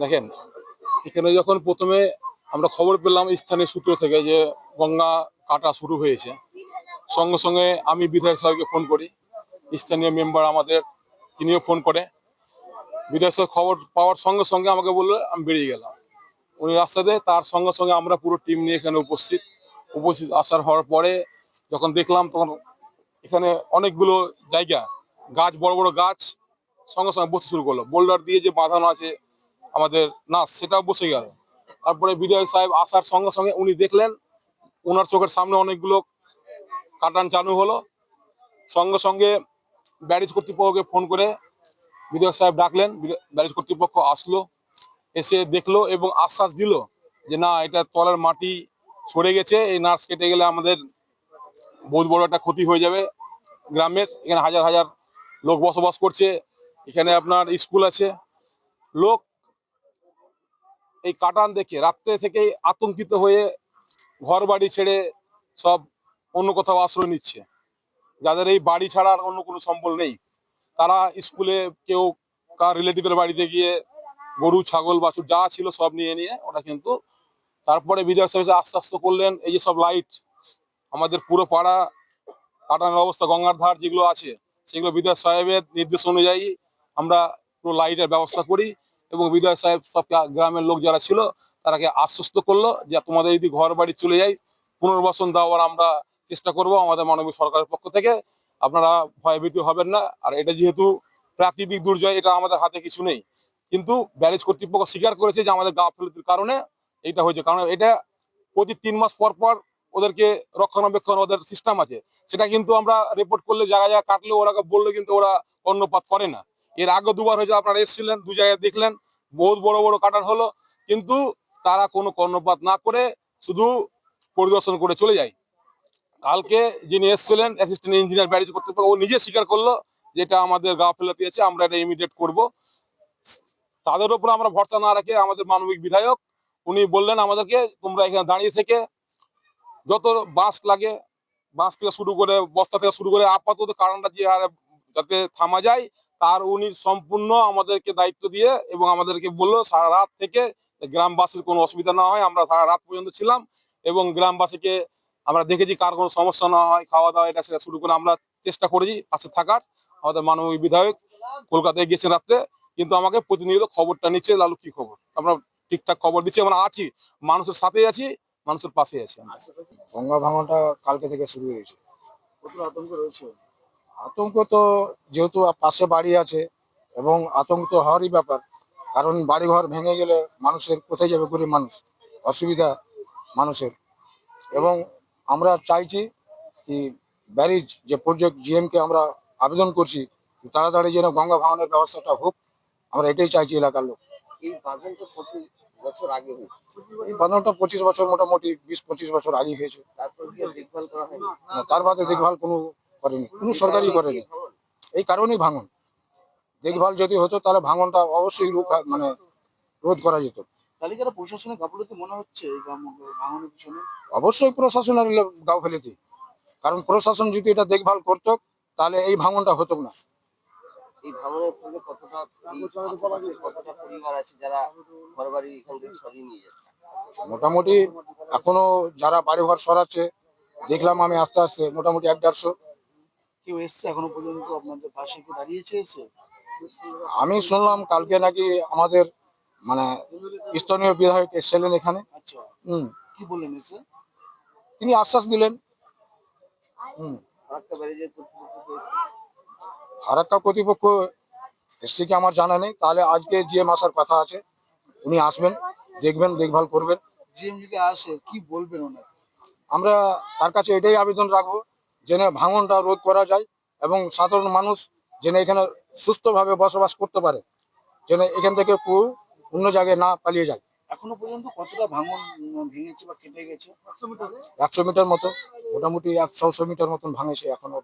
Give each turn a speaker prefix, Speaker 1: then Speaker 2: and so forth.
Speaker 1: দেখেন, এখানে যখন প্রথমে আমরা খবর পেলাম স্থানীয় সূত্র থেকে যে গঙ্গা কাটা শুরু হয়েছে, সঙ্গে সঙ্গে আমি বিধায়ক সাহেবকে ফোন করি। স্থানীয় মেম্বার আমাদের, তিনিও ফোন করে। বিধায়ক সাহেব খবর পাওয়ার সঙ্গে সঙ্গে আমাকে বলল, আমি বেরিয়ে গেলাম। উনি রাস্তাতে তার সঙ্গে সঙ্গে আমরা পুরো টিম নিয়ে এখানে উপস্থিত। উপস্থিত আসার হওয়ার পরে যখন দেখলাম তখন এখানে অনেকগুলো জায়গা, গাছ, বড় বড় গাছ সঙ্গে সঙ্গে বসতে শুরু করল। বোল্ডার দিয়ে যে বাঁধানো আছে আমাদের নাচ, সেটাও বসে গেল। তারপরে বিধায়ক সাহেব আসার সঙ্গে সঙ্গে উনি দেখলেন ওনার চোখের সামনে অনেকগুলো কাটান চালু হলো। সঙ্গে সঙ্গে ব্যারেজ কর্তৃপক্ষকে ফোন করে বিধায়ক সাহেব ডাকলেন ব্যারেজ কর্তৃপক্ষ আসলো, এসে দেখল এবং আশ্বাস দিল যে না, এটা তলার মাটি সরে গেছে, এই নার্স কেটে গেলে আমাদের বহুত বড় একটা ক্ষতি হয়ে যাবে গ্রামের। এখানে হাজার হাজার লোক বসবাস করছে, এখানে আপনার স্কুল আছে। লোক এই কাটান দেখে রাত্রে থেকেই আতঙ্কিত হয়ে ঘর বাড়ি ছেড়ে সব অন্য কোথাও আশ্রয় নিচ্ছে। যাদের এই বাড়ি ছাড়ার অন্য কোনো সম্বল নেই, তারা স্কুলে কেউ কার রিলেটিভের বাড়িতে গিয়ে গরু, ছাগল, বাছুর যা ছিল সব নিয়ে নিয়ে ওটা কিন্তু তারপরে বিধায়ক সাহেব আস্তে করলেন, এই যে সব লাইট আমাদের পুরো পাড়া, কাটানোর অবস্থা, গঙ্গার ধার যেগুলো আছে, সেগুলো বিধায়ক সাহেবের নির্দেশ অনুযায়ী আমরা পুরো লাইটের ব্যবস্থা করি। এবং বিধায়ক সাহেব সব গ্রামের লোক যারা ছিল, তারাকে আশ্বস্ত করল যে তোমাদের যদি ঘর বাড়ি চলে যায়, পুনর্বাসন দেওয়ার আমরা চেষ্টা করব আমাদের মাননীয় সরকারের পক্ষ থেকে। আপনারা ভয়ভীতি হবেন না। আর এটা যেহেতু প্রাকৃতিক দুর্যোগ, এটা আমাদের হাতে কিছু নেই। কিন্তু ব্যারেজ কর্তৃপক্ষ স্বীকার করেছে যে আমাদের গাফলতির কারণে এটা হয়েছে। কারণ এটা প্রতি তিন মাস পর পর ওদেরকে রক্ষণাবেক্ষণ, ওদের সিস্টেম আছে। সেটা কিন্তু আমরা রিপোর্ট করলে জায়গা জায়গা কাটলে ওরা বললে কিন্তু ওরা কর্ণপাত করে না। এর আগে দুবার হয়েছে আপনারা এসেছিলেন, দু জায়গায় দেখলেন, বহুত বড় বড় কাটার হলো, কিন্তু তারা কোনো কর্ণপাত না করে শুধু পরিদর্শন করে চলে যায়। কালকে যিনি এসেছিলেন অ্যাসিস্ট্যান্ট ইঞ্জিনিয়ার ব্যারিজ কর্তৃপক্ষ, ও নিজে স্বীকার করল যেটা আমাদের গা ফেলাতে আছে আমরা এটা ইমিডিয়েট করব। তাদের উপর আমরা ভরসা না রেখে আমাদের মানবিক বিধায়ক, উনি বললেন, আমাদেরকে তোমরা এখানে দাঁড়িয়ে থেকে যত বাস লাগে, বাস থেকে শুরু করে, বস্তা থেকে শুরু করে আপাতত কারণটা যে হারে যাতে থামা যায়। তার উনি সম্পূর্ণ আমাদেরকে দায়িত্ব দিয়ে এবং আমাদেরকে বলল, সারা রাত থেকে গ্রামবাসীর কোনো অসুবিধা না হয়, আমরা সারা রাত পর্যন্ত ছিলাম এবং গ্রামবাসীকে আমরা দেখেছি কার কোনো সমস্যা না হয় খাওয়া দাওয়া এটা সেটা শুরু করে আমরা চেষ্টা করেছি পাশে থাকার। আমাদের মানবিক বিধায়ক কলকাতায় গেছেন রাত্রে, কিন্তু আমাকে প্রতিনিয়ত খবরটা নিচ্ছে, লালু কি খবর? আমরা ঠিকঠাক খবর দিচ্ছি, আমরা আছি, মানুষের সাথেই আছি, মানুষের পাশে আছি
Speaker 2: গঙ্গা ভাঙনটা কালকে থেকে শুরু হয়েছে।
Speaker 3: প্রচুর আতঙ্ক রয়েছে?
Speaker 2: আতঙ্ক তো যেহেতু পাশে বাড়ি আছে এবং আতঙ্ক তো হওয়ারই ব্যাপার কারণ বাড়িঘর ভেঙে গেলে মানুষের কোথায় যাবে গরিব মানুষ? অসুবিধা মানুষের। এবং আমরা চাইছি কি ব্যারিজ যে প্রজেক্ট জিএমকে আমরা আবেদন করছি তাড়াতাড়ি যেন গঙ্গা ভাঙনের ব্যবস্থাটা হোক আমরা এটাই চাইছি এলাকার লোক।
Speaker 3: এই বাঁধনটা প্রচুর বছর আগে
Speaker 2: এই বাঁধনটা পঁচিশ বছর মোটামুটি বিশ পঁচিশ বছর আগে হয়েছে।
Speaker 3: তারপর দেখভাল করা
Speaker 2: তার বাদে দেখভাল কোনো করেনি কোনো সরকারই করেনি। এই কারণেই ভাঙন। দেখভাল যদি হতো তাহলে ভাঙনটা অবশ্যই রোধ মানে রোধ করা যেত।
Speaker 3: তালিকাটা প্রশাসনের গাফলতি মনে হচ্ছে এই ভাঙনের পিছনে?
Speaker 2: অবশ্যই প্রশাসনের লে- গাও ফেলেছি। কারণ প্রশাসন যদি এটা দেখভাল করতো তাহলে এই ভাঙনটা হতো না।
Speaker 3: এই ভাঙনের ফলে কতটা কতটা পরিবার আছে যারা ঘর বাড়ি এখান থেকে সরিয়ে নিয়ে যাচ্ছে?
Speaker 2: মোটামুটি এখনও যারা বাড়িঘর সরাচ্ছে দেখলাম আমি আস্তে আস্তে মোটামুটি এক দেড়শো।
Speaker 3: কেউ এসছে এখনও পর্যন্ত আপনাদের পাশে কি দাঁড়িয়েছে এসে
Speaker 2: আমি শুনলাম কালকে নাকি আমাদের মানে স্থানীয় বিধায়ক এসেছিলেন এখানে।
Speaker 3: আচ্ছা।
Speaker 2: হুম।
Speaker 3: কি বললেন এসে?
Speaker 2: তিনি আশ্বাস দিলেন। হুম।
Speaker 3: ফারাক্কা কর্তৃপক্ষ
Speaker 2: এসছে? কি আমার জানা নেই। তাহলে আজকে জিএম আসার কথা আছে। উনি আসবেন দেখবেন দেখভাল করবেন।
Speaker 3: জিএম যদি আসে কি বলবেন ওনার
Speaker 2: আমরা তার কাছে এটাই আবেদন রাখব। যেন ভাঙনটা রোধ করা যায় এবং সাধারণ মানুষ যেন এখানে সুস্থভাবে বসবাস করতে পারে যেন এখান থেকে কেউ অন্য জায়গায় না পালিয়ে যায়।
Speaker 3: এখনও পর্যন্ত কতটা ভাঙন ভেঙেছে বা কেটে গেছে?
Speaker 2: একশো মিটার। মতো মোটামুটি একশো মিটার মতন ভাঙেছে এখনও